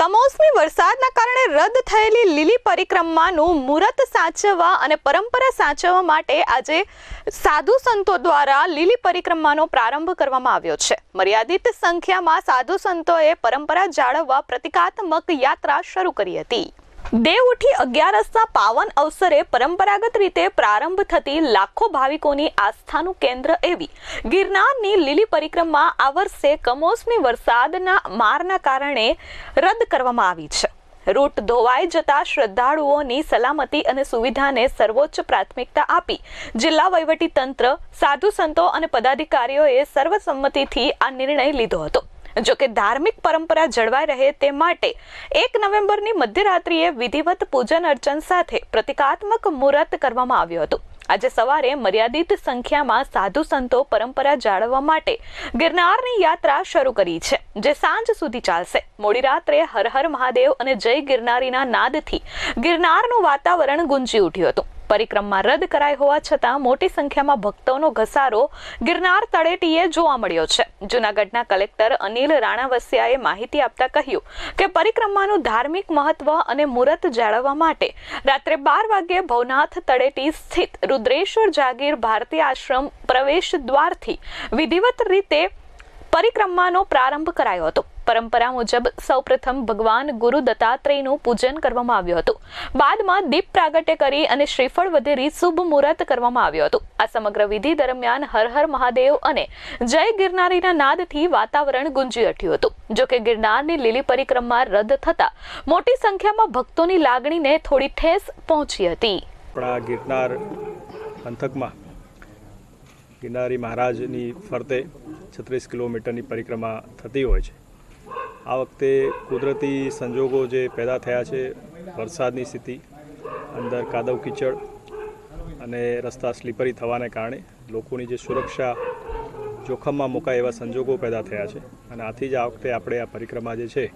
કમોસમી વરસાદના કારણે રદ થયેલી લીલી પરિક્રમાનું મુહૂર્ત સાચવવા અને પરંપરા સાચવવા માટે આજે સાધુ સંતો દ્વારા લીલી પરિક્રમાનો પ્રારંભ કરવામાં આવ્યો છે. મર્યાદિત સંખ્યામાં સાધુ સંતોએ પરંપરા જાળવવા પ્રતિકાત્મક યાત્રા શરૂ કરી હતી. દેવઉઠી અગિયારસના પાવન અવસરે પરંપરાગત રીતે પ્રારંભ થતી લાખો ભાવિકોની આસ્થાનું કેન્દ્ર એવી ગિરનારની લીલી પરિક્રમા આ વર્ષે કમોસમી વરસાદના મારના કારણે રદ કરવામાં આવી છે. રૂટ ધોવાઈ જતા શ્રદ્ધાળુઓની સલામતી અને સુવિધાને સર્વોચ્ચ પ્રાથમિકતા આપી જિલ્લા વહીવટી તંત્ર સાધુ સંતો અને પદાધિકારીઓએ સર્વસંમતિથી આ નિર્ણય લીધો હતો. જોકે ધાર્મિક પરંપરા જળવાઈ રહે તે માટે એક નવેમ્બરની મધ્યરાત્રિએ વિધિવત પૂજન અર્ચન સાથે પ્રતિકાત્મક મુહૂર્ત કરવામાં આવ્યું હતું. આજે સવારે મર્યાદિત સંખ્યામાં સાધુ સંતો પરંપરા જાળવવા માટે ગિરનારની યાત્રા શરૂ કરી છે, જે સાંજ સુધી ચાલશે. મોડી રાત્રે હર હર મહાદેવ અને જય ગિરનારીના નાદથી ગિરનારનું વાતાવરણ ગુંજી ઉઠ્યું હતું. પરિક્રમા રદ કરાઈ હોવા છતાં મોટી સંખ્યામાં ભક્તોનો ઘસારો ગિરનાર તળેટીએ જોવા મળ્યો છે. જૂનાગઢના કલેક્ટર અનિલ રાણાવસિયાએ માહિતી આપતા કહ્યું કે પરિક્રમાનું ધાર્મિક મહત્વ અને મુહૂર્ત જાળવવા માટે રાત્રે બાર વાગ્યે ભવનાથ તળેટી સ્થિત રુદ્રેશ્વર જાગીર ભારતીય આશ્રમ પ્રવેશ દ્વારથી વિધિવત રીતે પરિક્રમાનો પ્રારંભ કરાયો હતો. પરંપરા મુજબ સૌપ્રથમ ભગવાન ગુરુ દત્તાત્રેયનું પૂજન કરવામાં આવ્યું હતું. બાદમાં દીપ પ્રાગટ્ય કરી અને શ્રીફળ વધેરી શુભ મુહૂર્ત કરવામાં આવ્યું હતું. આ સમગ્ર વિધિ દરમિયાન હર હર મહાદેવ અને જય ગિરનારીના નાદથી વાતાવરણ ગુંજી ઉઠ્યું હતું. જોકે ગિરનારની લીલી પરિક્રમા રદ થતા મોટી સંખ્યામાં ભક્તોની લાગણીને થોડી ઠેસ પહોંચી હતી. આપણા ગિરનાર પંથકમાં ગિરનારી મહારાજની ફરતે છત્રીસ કિલોમીટરની પરિક્રમા થતી હોય છે. આ વખતે કુદરતી સંજોગો જે પેદા થયા છે, વરસાદની સ્થિતિ, અંદર કાદવ કીચડ અને રસ્તા સ્લીપરી થવાને કારણે લોકોની જે સુરક્ષા જોખમમાં મુકાય એવા સંજોગો પેદા થયા છે. અને આથી જ આ વખતે આપણે આ પરિક્રમા જે છે,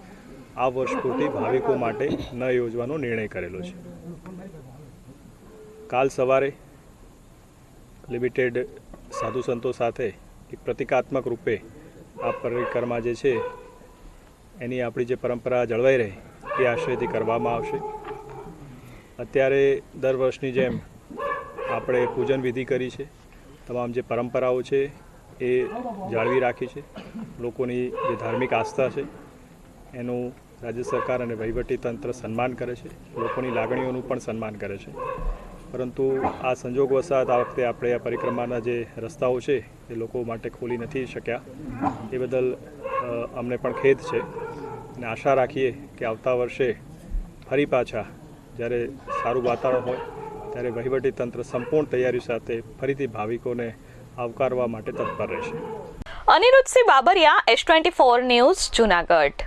આ વર્ષ પૂરતી ભાવિકો માટે ન યોજવાનો નિર્ણય કરેલો છે. કાલ સવારે લિમિટેડ સાધુ સંતો સાથે એક પ્રતિકાત્મક રૂપે આ પરિક્રમા જે છે એની આપણી જે પરંપરા જળવાઈ રહે, એ આશયથી કરવામાં આવશે. અત્યારે દર વર્ષની જેમ આપણે પૂજન વિધિ કરી છે. તમામ જે પરંપરાઓ છે, એ જાળવી રાખી છે. લોકોની જે ધાર્મિક આસ્થા છે, એનું રાજ્ય સરકાર અને વહીવટી તંત્ર સન્માન કરે છે. લોકોની લાગણીઓનું પણ સન્માન કરે છે. પરંતુ આ સંજોગ વસાત આ વખતે આપણે આ પરિક્રમાના જે રસ્તાઓ છે, એ લોકો માટે ખોલી નથી શક્યા. એ બદલ અમને પણ ખેદ છે. અને આશા રાખીએ કે આવતા વર્ષે ફરી પાછા જ્યારે સારું વાતાવરણ હોય, ત્યારે વહીવટી તંત્ર સંપૂર્ણ તૈયારી સાથે ફરીથી ભાવિકોને આવકારવા માટે તત્પર રહેશે. Anirudhsinh Babariya S twenty four news Junagadh.